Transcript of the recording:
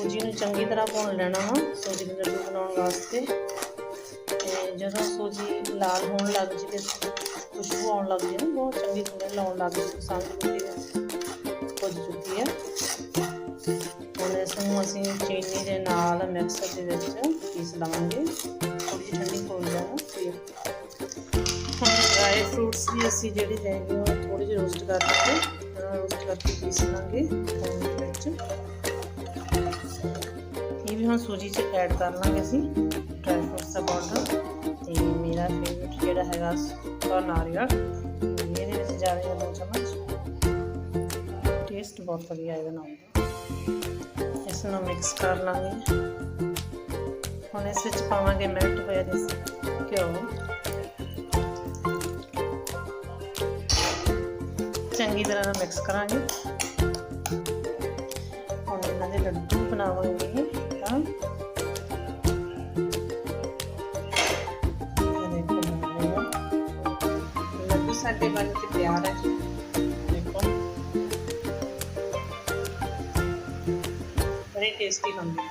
ਸੂਜੀ ਨੂੰ ਚੰਗੀ ਤਰ੍ਹਾਂ ਭੁੰਨ ਲੈਣਾ ਵਾ, ਸੂਜੀ ਨੂੰ ਲੱਡੂ ਬਣਾਉਣ ਵਾਸਤੇ। ਤੇ ਜਦੋਂ ਸੂਜੀ ਲਾਲ ਹੋਣ ਲੱਗ ਜੇ ਤੇ ਖੁਸ਼ਬੂ ਆਉਣ ਲੱਗ ਜੇ ਨਾ, ਬਹੁਤ ਚੰਗੀ ਤਰ੍ਹਾਂ ਲਾਉਣ ਲੱਗ ਜੇ ਸਮਝ ਲਓ ਕਿ ਭੁੱਜ ਚੁੱਕੀ ਹੈ। ਹੁਣ ਇਸ ਨੂੰ ਅਸੀਂ ਚੀਨੀ ਦੇ ਨਾਲ ਮਿਕਸਰ ਦੇ ਵਿੱਚ ਪੀਸ ਲਵਾਂਗੇ। ਥੋੜੀ ਜਿਹੀ ਠੰਡੀ ਹੋ ਜਾਣਾ ਫਿਰ ਹੁਣ ਡਰਾਈ ਫਰੂਟਸ ਵੀ ਅਸੀਂ ਜਿਹੜੇ ਹੈਗੇ ਉਹ ਥੋੜੇ ਜਿਹੇ ਰੋਸਟ ਕਰਕੇ ਰੋਸਟ ਕਰਕੇ ਪੀਸ ਲਾਂਗੇ ਵੀ ਹੁਣ ਸੂਜੀ 'ਚ ਐਡ ਕਰ ਲਾਂਗੇ ਅਸੀਂ ਡਰਾਈ ਫਰੂਟਸ ਦਾ ਪਾਊਡਰ ਤੇ ਮੇਰਾ ਫੇਵਰਟ ਜਿਹੜਾ ਹੈਗਾ ਸੁੱਕਾ ਨਾਰੀਅਲ, ਇਹਦੇ ਵਿੱਚ ਜਾ ਰਿਹਾ ਦੋ ਚਮਚ ਟੇਸਟ ਬਹੁਤ ਵਧੀਆ ਇਹਦਾ ਨਾਲ। ਦਾ ਇਸ ਨੂੰ ਮਿਕਸ ਕਰ ਲਾਂਗੇ। ਹੁਣ ਇਸ ਵਿੱਚ ਪਾਵਾਂਗੇ ਮੈਲਟ ਹੋਇਆ ਦੇਸੀ ਘਿਓ। ਚੰਗੀ ਤਰ੍ਹਾਂ ਨਾਲ ਮਿਕਸ ਕਰਾਂਗੇ। ਹੁਣ ਇਹਨਾਂ ਦੇ ਲੱਡੂ ਬਣਾਵਾਂਗੇ। ਤਾਂ ਲੱਡੂ ਸਾਡੇ ਬਣ ਕੇ ਤਿਆਰ ਹੈ। ਦੇਖੋ। ਬੜੇ ਟੇਸਟੀ ਹੁੰਦੇ